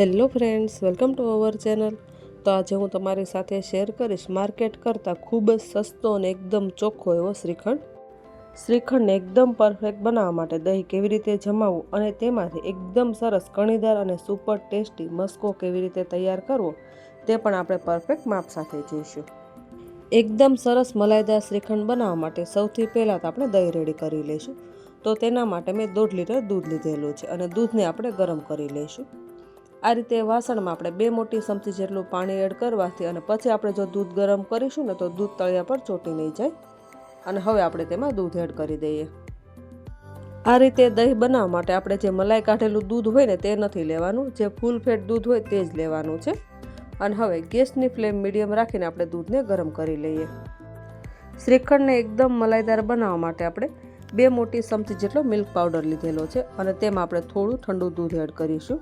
Hello friends, welcome to our channel. તો આજે હું તમારી સાથે શેર કરીશ માર્કેટ કરતાં ખૂબ જ સસ્તો અને એકદમ ચોખ્ખો એવો શ્રીખંડ. શ્રીખંડને એકદમ પરફેક્ટ બનાવવા માટે દહીં કેવી રીતે જમાવવું અને તેમાંથી એકદમ સરસ કણીદાર અને સુપર ટેસ્ટી મસ્કો કેવી રીતે તૈયાર કરવો, તે પણ આપણે પરફેક્ટ માપ સાથે જોઈશું. એકદમ સરસ મલાઈદાર શ્રીખંડ બનાવવા માટે સૌથી પહેલાં તો આપણે દહીં રેડી કરી લઈશું. તો તેના માટે મેં દોઢ લીટર દૂધ લીધેલું છે અને દૂધને આપણે ગરમ કરી લઈશું. આ રીતે વાસણમાં આપણે બે મોટી ચમચી જેટલું પાણી એડ કરવાથી અને પછી આપણે જો દૂધ ગરમ કરીશું ને તો દૂધ તળિયા પર ચોટી નહીં જાય. અને હવે આપણે તેમાં દૂધ એડ કરી દઈએ. આ રીતે દહીં બનાવવા માટે આપણે જે મલાઈ કાઢેલું દૂધ હોય ને તે નથી લેવાનું. જે ફૂલ ફેટ દૂધ હોય તે જ લેવાનું છે. અને હવે ગેસની ફ્લેમ મીડિયમ રાખીને આપણે દૂધને ગરમ કરી લઈએ. શ્રીખંડને એકદમ મલાઈદાર બનાવવા માટે આપણે બે મોટી ચમચી જેટલો મિલ્ક પાવડર લીધેલો છે. અને તેમાં આપણે થોડું ઠંડુ દૂધ એડ કરીશું.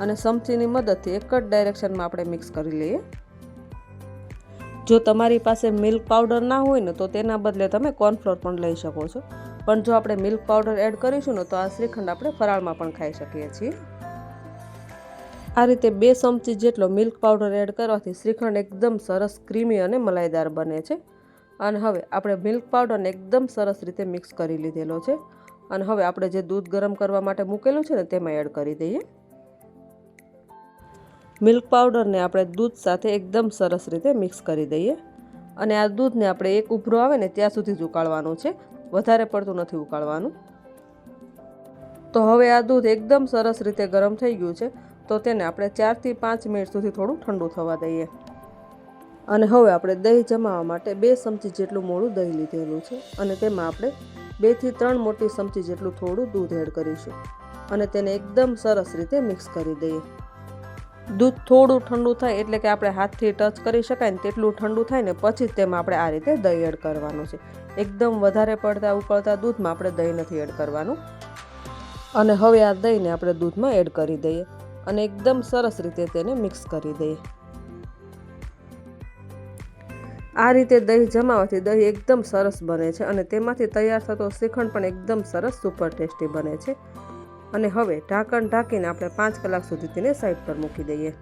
અને ચમચીની મદદથી એક જ ડાયરેક્શનમાં આપણે મિક્સ કરી લઈએ. જો તમારી પાસે મિલ્ક પાવડર ના હોય ને તો તેના બદલે તમે કોર્નફ્લોર પણ લઈ શકો છો. પણ જો આપણે મિલ્ક પાવડર એડ કરીશું ને તો આ શ્રીખંડ આપણે ફરાળમાં પણ ખાઈ શકીએ છીએ. આ રીતે બે ચમચી જેટલો મિલ્ક પાવડર એડ કરવાથી શ્રીખંડ એકદમ સરસ ક્રીમી અને મલાઈદાર બને છે. અને હવે આપણે મિલ્ક પાવડરને એકદમ સરસ રીતે મિક્સ કરી લીધેલો છે. અને હવે આપણે જે દૂધ ગરમ કરવા માટે મૂકેલું છે ને તેમાં એડ કરી દઈએ. મિલ્ક પાવડરને આપણે દૂધ સાથે એકદમ સરસ રીતે મિક્સ કરી દઈએ. અને આ દૂધને આપણે એક ઉભરો આવે ને ત્યાં સુધી જ ઉકાળવાનું છે. વધારે પડતું નથી ઉકાળવાનું. તો હવે આ દૂધ એકદમ સરસ રીતે ગરમ થઈ ગયું છે. તો તેને આપણે ચારથી પાંચ મિનિટ સુધી થોડું ઠંડુ થવા દઈએ. અને હવે આપણે દહીં જમાવવા માટે બે ચમચી જેટલું મોડું દહીં લીધેલું છે. અને તેમાં આપણે બેથી ત્રણ મોટી ચમચી જેટલું થોડું દૂધ એડ કરીશું. અને તેને એકદમ સરસ રીતે મિક્સ કરી દઈએ. દૂધ થોડું ઠંડુ થાય એટલે કે આપણે હાથથી ટચ કરી શકાય ને તેટલું ઠંડુ થાય ને પછી તેમાં આપણે આ રીતે દહીં એડ કરવાનું છે. એકદમ વધારે પડતા, ઉકળતા દૂધમાં આપણે દહીં નથી એડ કરવાનું. અને હવે આ દહીંને આપણે દૂધમાં એડ કરી દઈએ અને એકદમ સરસ રીતે તેને મિક્સ કરી દઈએ. આ રીતે દહીં જમાવાથી દહીં એકદમ સરસ બને છે અને તેમાંથી તૈયાર થતો શ્રીખંડ પણ એકદમ સરસ, સુપર ટેસ્ટી બને છે. અને હવે ઢાંકણ ઢાંકીને આપણે પાંચ કલાક સુધી તેને સાઈડ પર મૂકી દઈએ.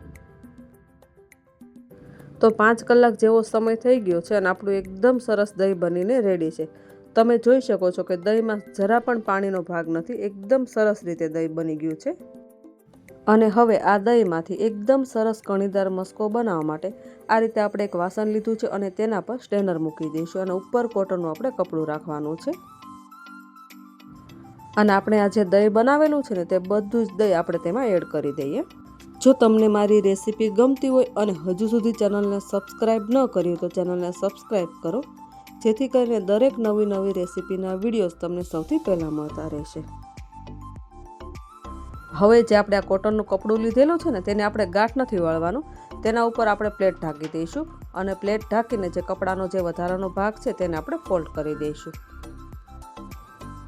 તો પાંચ કલાક જેવો સમય થઈ ગયો છે અને આપણું એકદમ સરસ દહીં બનીને રેડી છે. તમે જોઈ શકો છો કે દહીંમાં જરા પણ પાણીનો ભાગ નથી, એકદમ સરસ રીતે દહીં બની ગયું છે. અને હવે આ દહીંમાંથી એકદમ સરસ કણીદાર મસ્કો બનાવવા માટે આ રીતે આપણે એક વાસણ લીધું છે અને તેના પર સ્ટેનર મૂકી દઈશું અને ઉપર કોટનનું આપણે કપડું રાખવાનું છે. અને આપણે આ જે દહીં બનાવેલું છે ને, તે બધું જ દહીં આપણે તેમાં એડ કરી દઈએ. જો તમને મારી રેસીપી ગમતી હોય અને હજુ સુધી ચેનલને સબસ્ક્રાઈબ ન કરી તો ચેનલને સબસ્ક્રાઈબ કરો. જેથી કરીને દરેક નવી નવી રેસીપીના વિડીયોઝ તમને સૌથી પહેલાં મળતા રહેશે. હવે જે આપણે આ કોટનનું કપડું લીધેલું છે ને, તેને આપણે ગાંઠ નથી વાળવાનું. તેના ઉપર આપણે પ્લેટ ઢાંકી દઈશું અને પ્લેટ ઢાંકીને જે કપડાનો જે વધારાનો ભાગ છે, તેને આપણે ફોલ્ડ કરી દઈશું.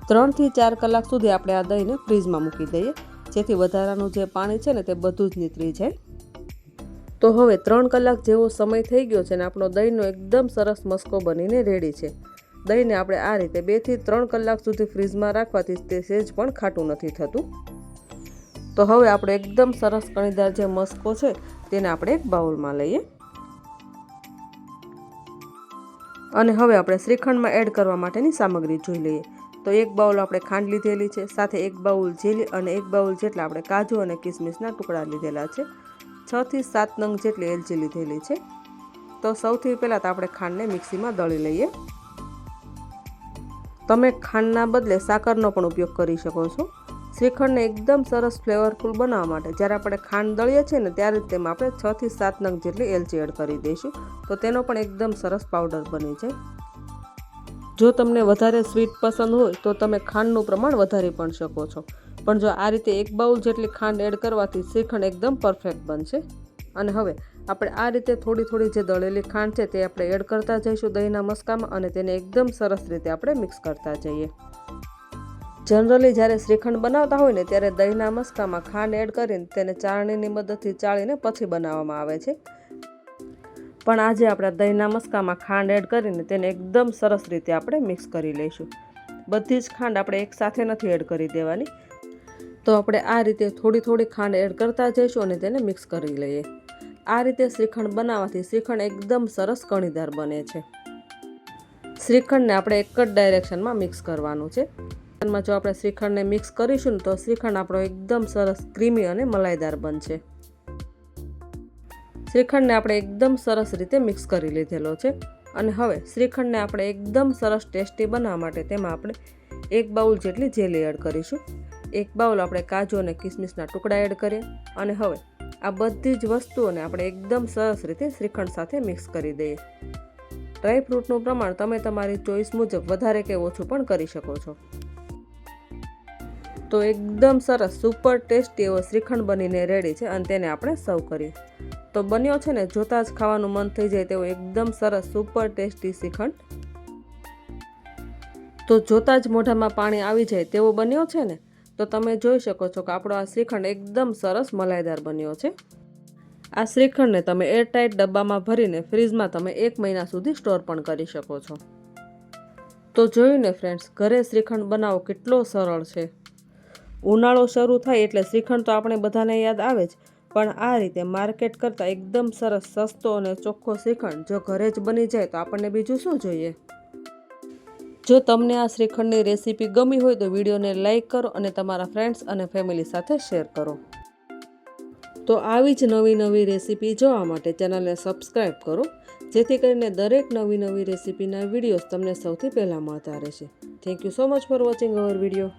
ત્રણથી ચાર કલાક સુધી આપણે આ દહીંને ફ્રીજમાં મૂકી દઈએ. જેથી વધારાનું જે પાણી છે ને તે બધું જ નીતરી જાય. તો હવે ત્રણ કલાક જેવો સમય થઈ ગયો છે ને આપણો દહીંનો એકદમ સરસ મસ્કો બનીને રેડી છે. દહીંને આપણે આ રીતે બેથી ત્રણ કલાક સુધી ફ્રીજમાં રાખવાથી તે સેજ પણ ખાટું નથી થતું. તો હવે આપણે એકદમ સરસ કણીદાર જે મસ્કો છે તેને આપણે એક બાઉલમાં લઈએ. અને હવે આપણે શ્રીખંડમાં એડ કરવા માટેની સામગ્રી જોઈ લઈએ. તો એક બાઉલ આપણે ખાંડ લીધેલી છે, સાથે એક બાઉલ જેલી અને એક બાઉલ જેટલા આપણે કાજુ અને કિસમિસના ટુકડા લીધેલા છે. છથી સાત નંગ જેટલી એલચી લીધેલી છે. તો સૌથી પહેલાં તો આપણે ખાંડને મિક્સીમાં દળી લઈએ. તમે ખાંડના બદલે સાકરનો પણ ઉપયોગ કરી શકો છો. શ્રીખંડને એકદમ સરસ ફ્લેવરફુલ બનાવવા માટે જ્યારે આપણે ખાંડ દળીએ છીએ ને ત્યારે તેમાં આપણે છથી સાત નંગ જેટલી એલચી એડ કરી દઈશું. તો તેનો પણ એકદમ સરસ પાવડર બની જાય. જો તમને વધારે સ્વીટ પસંદ હોય, તો તમે ખાંડનું પ્રમાણ વધારી પણ શકો છો. પણ જો આ રીતે એક બાઉલ જેટલી ખાંડ એડ કરવાથી શ્રીખંડ એકદમ પરફેક્ટ બનશે. અને હવે, આપણે આ રીતે થોડી થોડી જે દળેલી ખાંડ છે તે આપણે એડ કરતા જઈશું દહીંના મસ્કામાં અને તેને એકદમ સરસ રીતે આપણે મિક્સ કરતા જઈએ. જનરલી જ્યારે શ્રીખંડ બનાવતા હોય ને ત્યારે દહીંના મસ્કામાં ખાંડ એડ કરીને તેને ચાળણીની મદદથી ચાળીને પછી બનાવવામાં આવે છે. પણ આજે આપણે દહીંના મસ્કામાં ખાંડ એડ કરીને તેને એકદમ સરસ રીતે આપણે મિક્સ કરી લઈશું. બધી જ ખાંડ આપણે એકસાથે નથી એડ કરી દેવાની. તો આપણે આ રીતે થોડી થોડી ખાંડ એડ કરતા જઈશું અને તેને મિક્સ કરી લઈએ. આ રીતે શ્રીખંડ બનાવવાથી શ્રીખંડ એકદમ સરસ કણીદાર બને છે. શ્રીખંડને આપણે એક જ ડાયરેક્શનમાં મિક્સ કરવાનું છે. જો આપણે શ્રીખંડને મિક્સ કરીશું ને તો શ્રીખંડ આપણો એકદમ સરસ ક્રીમી અને મલાઈદાર બનશે. શ્રીખંડને આપણે એકદમ સરસ રીતે મિક્સ કરી લીધેલો છે. અને હવે શ્રીખંડને આપણે એકદમ સરસ ટેસ્ટી બનાવવા માટે તેમાં આપણે એક બાઉલ જેટલી જેલી એડ કરીશું. એક બાઉલ આપણે કાજુ અને કિસમિસના ટુકડા એડ કરીએ અને હવે આ બધી જ વસ્તુઓને આપણે એકદમ સરસ રીતે શ્રીખંડ સાથે મિક્સ કરી દઈએ. ડ્રાયફ્રૂટનું પ્રમાણ તમે તમારી ચોઈસ મુજબ વધારે કે ઓછું પણ કરી શકો છો. તો એકદમ સરસ, સુપર ટેસ્ટી એવો શ્રીખંડ બનીને રેડી છે અને તેને આપણે સર્વ કરીએ. તો બન્યો છે ને, જોતાં જ ખાવાનું મન થઈ જાય તેવો એકદમ સરસ સુપર ટેસ્ટી શ્રીખંડ. તો જોતાં જ મોઢામાં પાણી આવી જાય તેવો બન્યો છે ને, તો તમે જોઈ શકો છો કે આપણો આ શ્રીખંડ એકદમ સરસ મલાઈદાર બન્યો છે. આ શ્રીખંડને તમે એરટાઇટ ડબ્બામાં ભરીને ફ્રીજમાં તમે એક મહિના સુધી સ્ટોર પણ કરી શકો છો. તો જોયું ને ફ્રેન્ડ્સ ઘરે શ્રીખંડ બનાવો કેટલો સરળ છે. ઉનાળો શરૂ થાય એટલે શ્રીખંડ તો આપણે બધાને યાદ આવે જ પણ આ રીતે માર્કેટ કરતાં એકદમ સરસ, સસ્તો અને ચોખ્ખો શ્રીખંડ જો ઘરે જ બની જાય તો આપણને બીજું શું જોઈએ? જો તમને આ શ્રીખંડની રેસીપી ગમી હોય તો વિડીયોને લાઇક કરો અને તમારા ફ્રેન્ડ્સ અને ફેમિલી સાથે શેર કરો. તો આવી જ નવી નવી રેસીપી જોવા માટે ચેનલને સબસ્ક્રાઈબ કરો, જેથી કરીને દરેક નવી નવી રેસીપીના વિડીયોઝ તમને સૌથી પહેલાં મળતા રહેશે. Thank you so much for watching our video